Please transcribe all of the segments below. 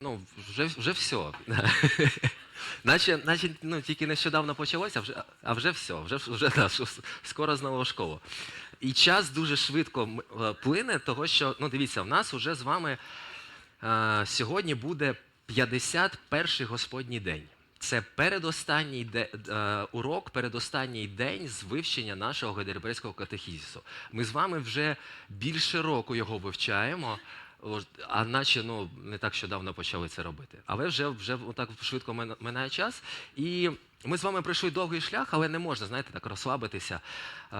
Ну, вже, вже все. наче, наче ну, тільки нещодавно почалося, а вже, а вже все, вже, вже да, скоро знову школа. І час дуже швидко е, плине, того що, ну дивіться, в нас уже з вами е, сьогодні буде 51-й Господній день. Це передостанній де, е, урок, передостанній день з вивчення нашого Гайдельберзького катехізису. Ми з вами вже більше року його вивчаємо, а наче ну, не так що давно почали це робити. Але вже, вже так швидко минає час. І ми з вами пройшли довгий шлях, але не можна, знаєте, так розслабитися. Е,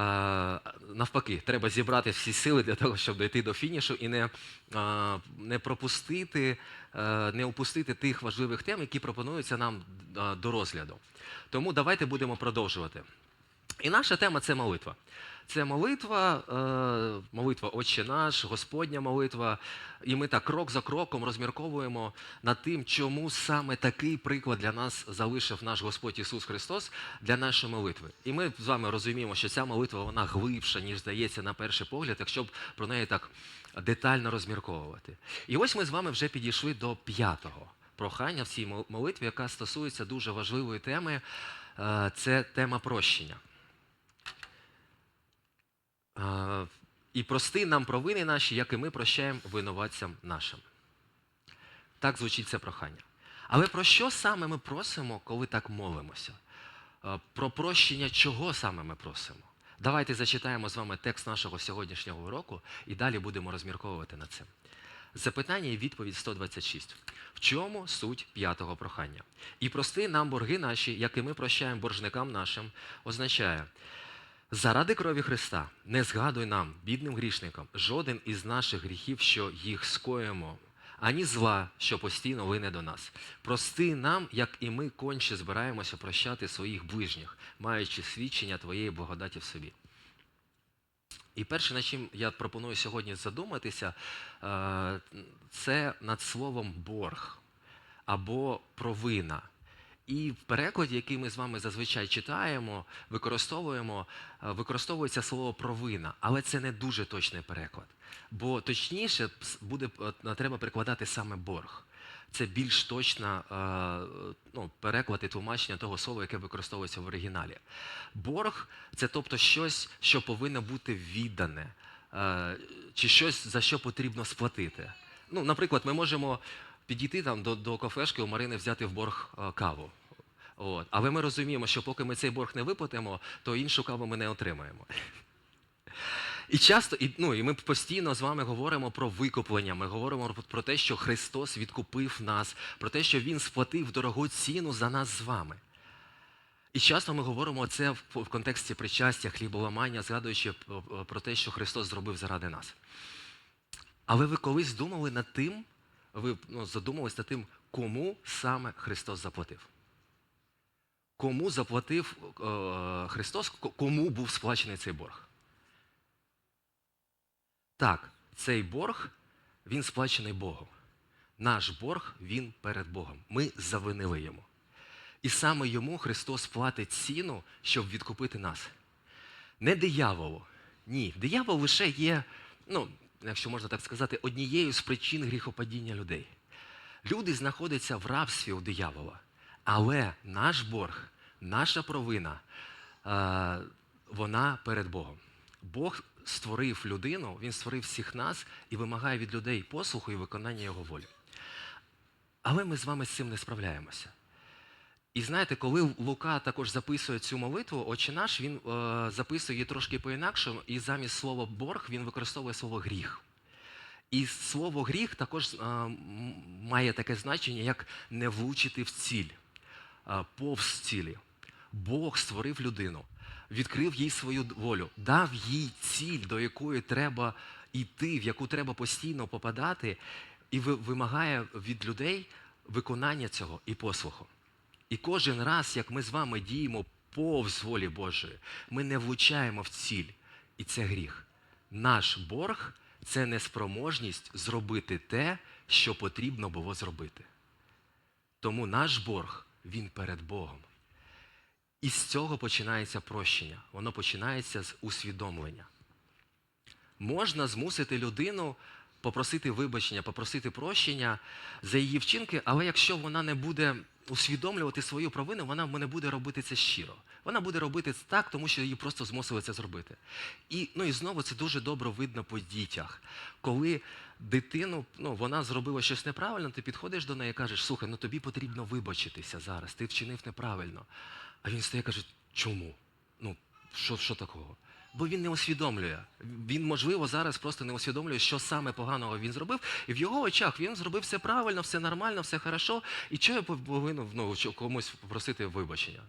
навпаки, треба зібрати всі сили для того, щоб дойти до фінішу і не, е, не пропустити, е, не опустити тих важливих тем, які пропонуються нам до розгляду. Тому давайте будемо продовжувати. І наша тема це молитва. Це молитва, е, молитва Отче наш, Господня молитва. І ми так крок за кроком розмірковуємо над тим, чому саме такий приклад для нас залишив наш Господь Ісус Христос для нашої молитви. І ми з вами розуміємо, що ця молитва вона глибша, ніж здається на перший погляд, якщо б про неї так детально розмірковувати. І ось ми з вами вже підійшли до п'ятого прохання в цій молитві, яка стосується дуже важливої теми. Е, Це тема прощення. І прости нам провини наші, як і ми прощаємо винуватцям нашим. Так звучить це прохання. Але про що саме ми просимо, коли так молимося? Про прощення чого саме ми просимо? Давайте зачитаємо з вами текст нашого сьогоднішнього уроку і далі будемо розмірковувати над цим. Запитання і відповідь 126. В чому суть п'ятого прохання? І прости нам борги наші, як і ми прощаємо боржникам нашим, означає, Заради крові Христа не згадуй нам, бідним грішникам, жоден із наших гріхів, що їх скоїмо, ані зла, що постійно лине до нас. Прости нам, як і ми конче збираємося прощати своїх ближніх, маючи свідчення Твоєї благодаті в собі. І перше, над чим я пропоную сьогодні задуматися, е, це над словом борг або провина. І в перекладі, який ми з вами зазвичай читаємо, використовуємо, е, використовується слово провина, але це не дуже точний переклад. Бо точніше буде е, треба перекладати саме борг. Це більш точна е, ну, переклад і тлумачення того слова, яке використовується в оригіналі. Борг це тобто щось, що повинно бути віддане, чи щось, за що потрібно сплатити. Ну, наприклад, ми можемо підійти там до, до кафешки у Марини взяти в борг каву. От. Але ми розуміємо, що поки ми цей борг не виплатимо, то іншу каву ми не отримаємо. І часто, і, ну, і ми постійно з вами говоримо про викуплення. Ми говоримо про- те, що Христос відкупив нас, про те, що Він сплатив дорогу ціну за нас з вами. І часто ми говоримо це в, контексті причастя, хліболамання, згадуючи про те, що Христос зробив заради нас. Але ви колись думали над тим, ви ну, задумались над тим, кому саме Христос заплатив? Кому заплатив е, Христос, кому був сплачений цей борг? Так, цей борг, він сплачений Богом. Наш борг, він перед Богом. Ми завинили йому. І саме йому Христос платить ціну, щоб відкупити нас. Не дияволу. Ні, диявол лише є, ну, якщо можна так сказати, однією з причин гріхопадіння людей. Люди знаходяться в рабстві у диявола. Але наш борг, наша провина, е, вона перед Богом. Бог створив людину, Він створив всіх нас і вимагає від людей послуху і виконання Його волі. Але ми з вами з цим не справляємося. І знаєте, коли Лука також записує цю молитву, Отче наш, він е, записує її трошки по-інакшому, і замість слова борг він використовує слово гріх. І слово гріх також е, має таке значення, як не влучити в ціль, повз цілі. Бог створив людину, відкрив їй свою волю, дав їй ціль, до якої треба йти, в яку треба постійно попадати, і вимагає від людей виконання цього і послуху. І кожен раз, як ми з вами діємо повз волі Божої, ми не влучаємо в ціль. І це гріх. Наш борг це неспроможність зробити те, що потрібно було зробити. Тому наш борг, він перед Богом. І з цього починається прощення. Воно починається з усвідомлення. Можна змусити людину попросити вибачення, попросити прощення за її вчинки, але якщо вона не буде усвідомлювати свою провину, вона не буде робити це щиро. Вона буде робити це так, тому що її просто змусили це зробити. І, ну, і знову це дуже добре видно по дітях. Коли дитину, ну, вона зробила щось неправильно, ти підходиш до неї і кажеш, слухай, ну тобі потрібно вибачитися зараз, ти вчинив неправильно. А він стає і каже, чому? Ну, що, що такого? Бо він не усвідомлює. Він, можливо, зараз просто не усвідомлює, що саме поганого він зробив. І в його очах він зробив все правильно, все нормально, все хорошо. І чого я повинен ну, комусь попросити вибачення?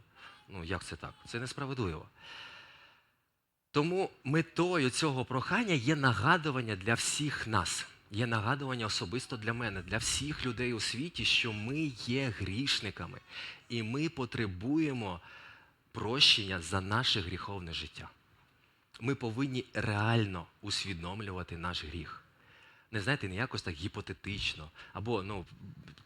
Ну, як це так? Це несправедливо. Тому метою цього прохання є нагадування для всіх нас. Є нагадування особисто для мене, для всіх людей у світі, що ми є грішниками, і ми потребуємо прощення за наше гріховне життя. Ми повинні реально усвідомлювати наш гріх. Не знаєте, не якось так гіпотетично. Або ну,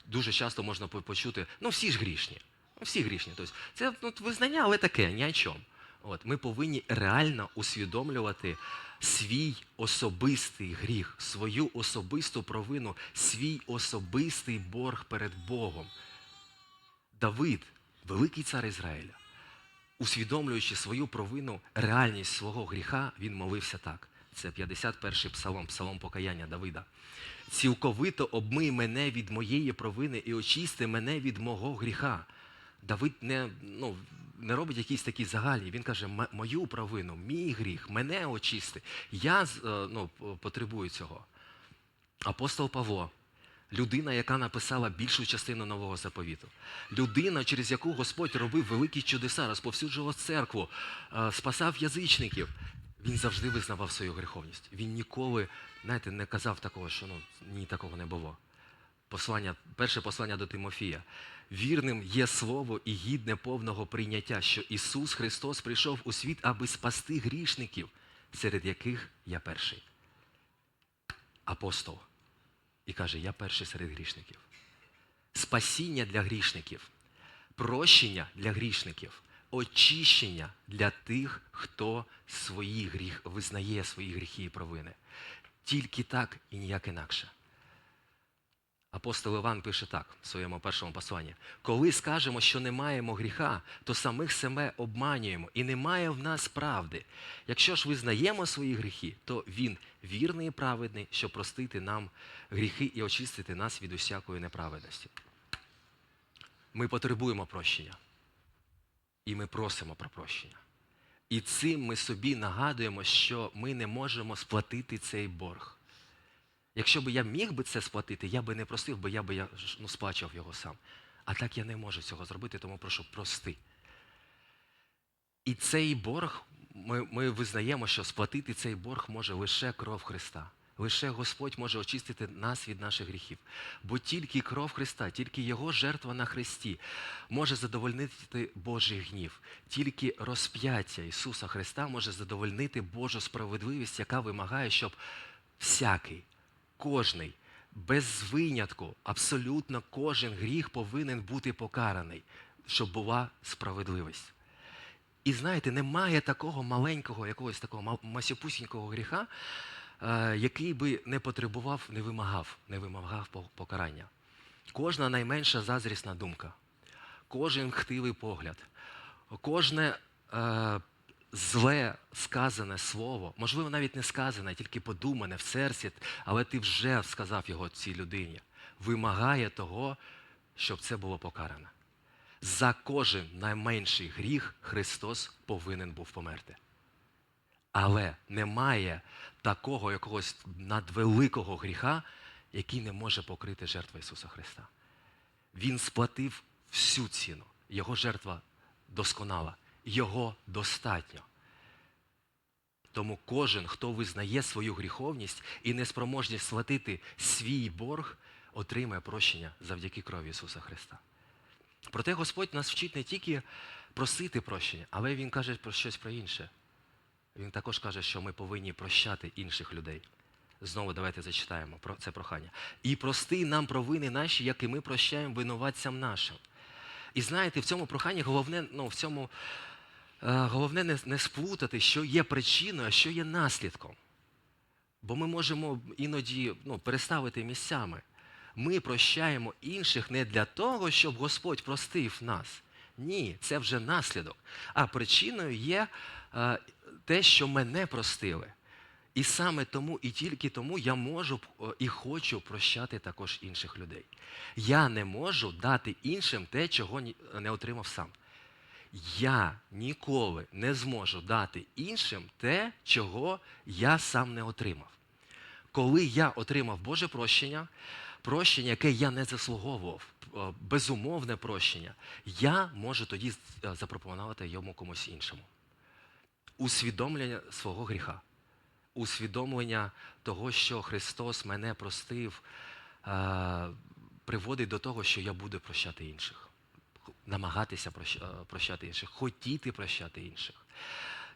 дуже часто можна почути, ну всі ж грішні. Всі грішні. Тобто, це ну, визнання, але таке, ні о чому. От, ми повинні реально усвідомлювати свій особистий гріх, свою особисту провину, свій особистий борг перед Богом. Давид, великий цар Ізраїля, усвідомлюючи свою провину, реальність свого гріха, він молився так. Це 51-й псалом, псалом покаяння Давида. Цілковито обмий мене від моєї провини і очисти мене від мого гріха. Давид не, ну, не робить якісь такі загальні. Він каже, мою провину, мій гріх, мене очисти. Я е, ну, потребую цього. Апостол Павло, людина, яка написала більшу частину нового заповіту, людина, через яку Господь робив великі чудеса, розповсюджував церкву, е, спасав язичників. Він завжди визнавав свою гріховність. Він ніколи, знаєте, не казав такого, що ну ні, такого не було. Послання, перше послання до Тимофія. Вірним є слово і гідне повного прийняття, що Ісус Христос прийшов у світ, аби спасти грішників, серед яких я перший. Апостол. І каже, я перший серед грішників. Спасіння для грішників, прощення для грішників, очищення для тих, хто свої гріх, визнає свої гріхи і провини. Тільки так і ніяк інакше. Апостол Іван пише так в своєму першому посланні. Коли скажемо, що не маємо гріха, то самих себе обманюємо, і немає в нас правди. Якщо ж визнаємо свої гріхи, то Він вірний і праведний, щоб простити нам гріхи і очистити нас від усякої неправедності. Ми потребуємо прощення. І ми просимо про прощення. І цим ми собі нагадуємо, що ми не можемо сплатити цей борг. Якщо б я міг би це сплатити, я би не просив, бо я би я, ну, сплачував його сам. А так я не можу цього зробити, тому прошу прости. І цей борг, ми, ми визнаємо, що сплатити цей борг може лише кров Христа. Лише Господь може очистити нас від наших гріхів. Бо тільки кров Христа, тільки Його жертва на Христі може задовольнити Божий гнів. Тільки розп'яття Ісуса Христа може задовольнити Божу справедливість, яка вимагає, щоб всякий, кожний, без винятку, абсолютно кожен гріх повинен бути покараний, щоб була справедливість. І знаєте, немає такого маленького, якогось такого масюпусінького гріха, е, який би не потребував, не вимагав, не вимагав покарання. Кожна найменша зазрісна думка, кожен хтивий погляд, кожне е, зле сказане слово, можливо, навіть не сказане, тільки подумане в серці, але ти вже сказав його цій людині, вимагає того, щоб це було покарано. За кожен найменший гріх Христос повинен був померти. Але немає такого якогось надвеликого гріха, який не може покрити жертва Ісуса Христа. Він сплатив всю ціну. Його жертва досконала, його достатньо. Тому кожен, хто визнає свою гріховність і неспроможність сплатити свій борг, отримає прощення завдяки крові Ісуса Христа. Проте Господь нас вчить не тільки просити прощення, але Він каже про щось про інше. Він також каже, що ми повинні прощати інших людей. Знову давайте зачитаємо про це прохання. І прости нам провини наші, як і ми прощаємо винуватцям нашим. І знаєте, в цьому проханні головне, ну, в цьому головне не, не сплутати, що є причиною, а що є наслідком. Бо ми можемо іноді ну, переставити місцями. Ми прощаємо інших не для того, щоб Господь простив нас. Ні, це вже наслідок. А причиною є е, те, що мене простили. І саме тому, і тільки тому я можу е, і хочу прощати також інших людей. Я не можу дати іншим те, чого не отримав сам. Я ніколи не зможу дати іншим те, чого я сам не отримав. Коли я отримав Боже прощення, прощення, яке я не заслуговував, е, безумовне прощення, я можу тоді е, запропонувати йому комусь іншому. Усвідомлення свого гріха, усвідомлення того, що Христос мене простив, е, приводить до того, що я буду прощати інших, намагатися е, прощати інших, хотіти прощати інших.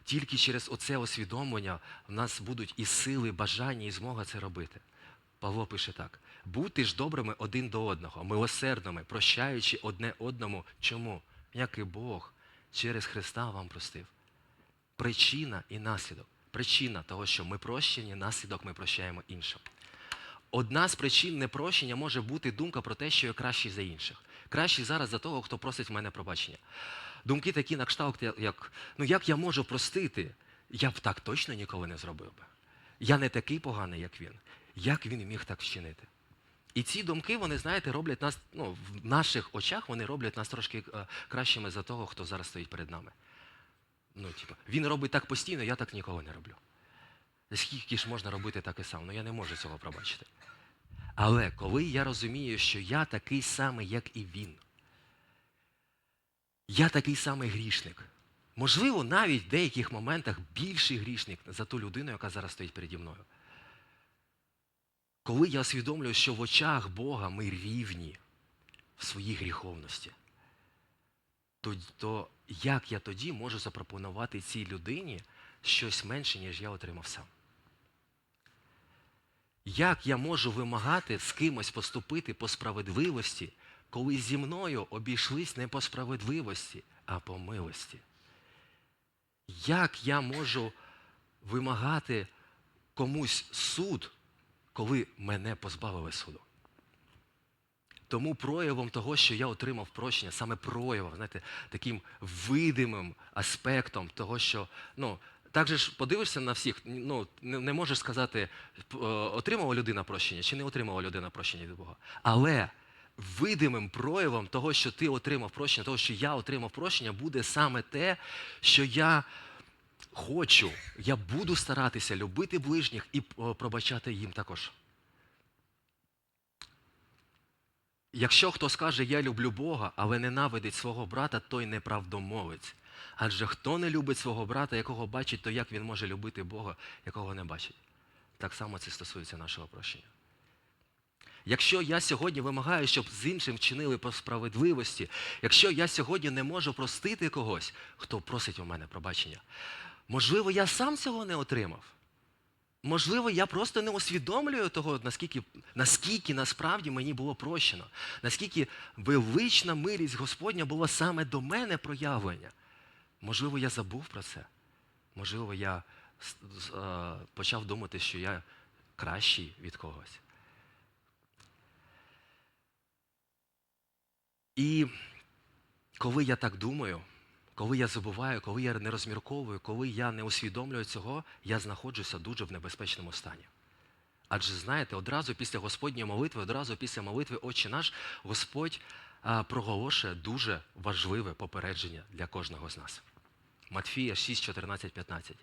Тільки через оце усвідомлення в нас будуть і сили, бажання, і змога це робити. Павло пише так: будьте ж добрими один до одного, милосердними, прощаючи одне одному. Чому? Як і Бог через Христа вам простив. Причина і наслідок. Причина того, що ми прощені, наслідок ми прощаємо іншим. Одна з причин непрощення може бути думка про те, що я кращий за інших. Кращий зараз за того, хто просить в мене пробачення. Думки такі на кшталт, як ну як я можу простити? Я б так точно ніколи не зробив би. Я не такий поганий, як він. Як він міг так вчинити? І ці думки, вони, знаєте, роблять нас, ну, в наших очах вони роблять нас трошки е, кращими за того, хто зараз стоїть перед нами. Ну, типу, він робить так постійно, я так ніколи не роблю. Скільки ж можна робити так і сам? Ну я не можу цього пробачити. Але коли я розумію, що я такий самий, як і він, я такий самий грішник. Можливо, навіть в деяких моментах більший грішник за ту людину, яка зараз стоїть переді мною. Коли я усвідомлюю, що в очах Бога ми рівні в своїй гріховності, то, то як я тоді можу запропонувати цій людині щось менше, ніж я отримав сам? Як я можу вимагати з кимось поступити по справедливості, коли зі мною обійшлись не по справедливості, а по милості? Як я можу вимагати комусь суд, коли мене позбавили суду? Тому проявом того, що я отримав прощення, саме проявом, знаєте, таким видимим аспектом того, що ну, так же ж подивишся на всіх, ну, не, не можеш сказати, е, отримала людина прощення чи не отримала людина прощення від Бога. Але видимим проявом того, що ти отримав прощення, того, що я отримав прощення, буде саме те, що я хочу, я буду старатися любити ближніх і е, пробачати їм також. Якщо хто скаже, я люблю Бога, але ненавидить свого брата, той неправдомовець. Адже хто не любить свого брата, якого бачить, то як він може любити Бога, якого не бачить? Так само це стосується нашого прощення. Якщо я сьогодні вимагаю, щоб з іншим вчинили по справедливості, якщо я сьогодні не можу простити когось, хто просить у мене пробачення, можливо, я сам цього не отримав. Можливо, я просто не усвідомлюю того, наскільки, наскільки насправді мені було прощено, наскільки велична милість Господня була саме до мене проявлення. Можливо, я забув про це. Можливо, я е, почав думати, що я кращий від когось. І коли я так думаю, коли я забуваю, коли я не розмірковую, коли я не усвідомлюю цього, я знаходжуся дуже в небезпечному стані. Адже знаєте, одразу після Господньої молитви, одразу після молитви Отче наш, Господь проголошує дуже важливе попередження для кожного з нас. Матфія 6, 14, 15.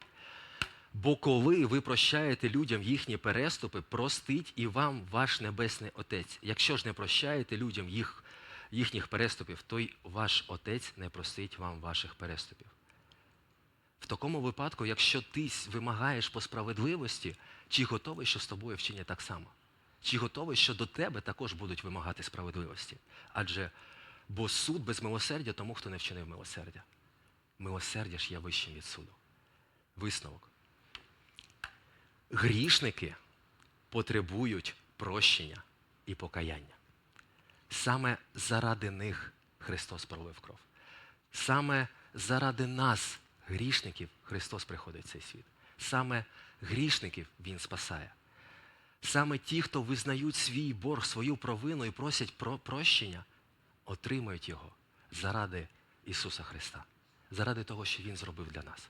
Бо коли ви прощаєте людям їхні переступи, простить і вам ваш небесний Отець. Якщо ж не прощаєте людям їх, їхніх переступів, то й ваш Отець не простить вам ваших переступів. В такому випадку, якщо ти вимагаєш по справедливості, чи готовий, що з тобою вчинять так само? Чи готовий, що до тебе також будуть вимагати справедливості? Адже бо суд без милосердя тому, хто не вчинив милосердя. Милосердя ж є вищим від суду. Висновок. Грішники потребують прощення і покаяння. Саме заради них Христос пролив кров. Саме заради нас, грішників, Христос приходить в цей світ. Саме Грішників Він спасає. Саме ті, хто визнають свій борг, свою провину і просять про прощення, отримають його заради Ісуса Христа, заради того, що Він зробив для нас.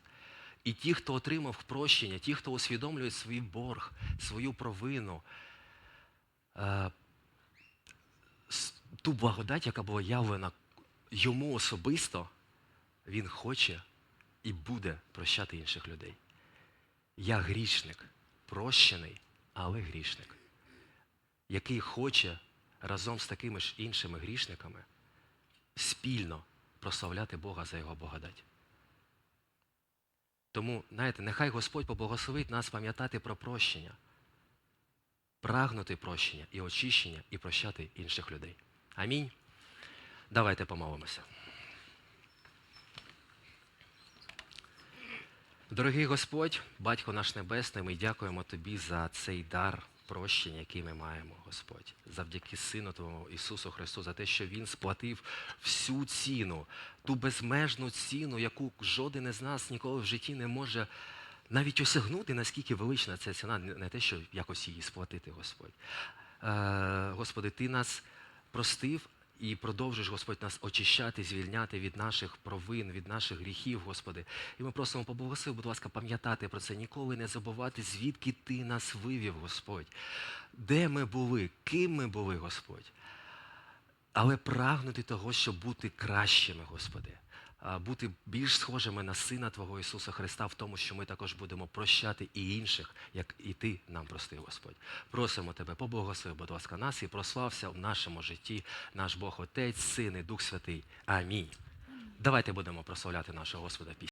І ті, хто отримав прощення, ті, хто усвідомлює свій борг, свою провину, е, ту благодать, яка була явлена йому особисто, він хоче і буде прощати інших людей. Я грішник, прощений, але грішник, який хоче разом з такими ж іншими грішниками спільно прославляти Бога за його благодать. Тому, знаєте, нехай Господь поблагословить нас пам'ятати про прощення, прагнути прощення і очищення, і прощати інших людей. Амінь. Давайте помолимося. Дорогий Господь, Батько наш Небесний, ми дякуємо Тобі за цей дар прощення, який ми маємо, Господь, завдяки Сину Твоєму Ісусу Христу, за те, що Він сплатив всю ціну, ту безмежну ціну, яку жоден із нас ніколи в житті не може навіть осягнути, наскільки велична ця ціна, не те, що якось її сплатити, Господь. Е, Господи, Ти нас простив і продовжуєш, Господь, нас очищати, звільняти від наших провин, від наших гріхів, Господи. І ми просимо поблагослови, будь ласка, пам'ятати про це, ніколи не забувати, звідки Ти нас вивів, Господь. Де ми були, ким ми були, Господь. Але прагнути того, щоб бути кращими, Господи. Бути більш схожими на Сина Твого Ісуса Христа в тому, що ми також будемо прощати і інших, як і Ти нам простив, Господь. Просимо Тебе, поблагослови, будь ласка, нас і прослався в нашому житті наш Бог Отець, Син і Дух Святий. Амінь. Давайте будемо прославляти нашого Господа пісню.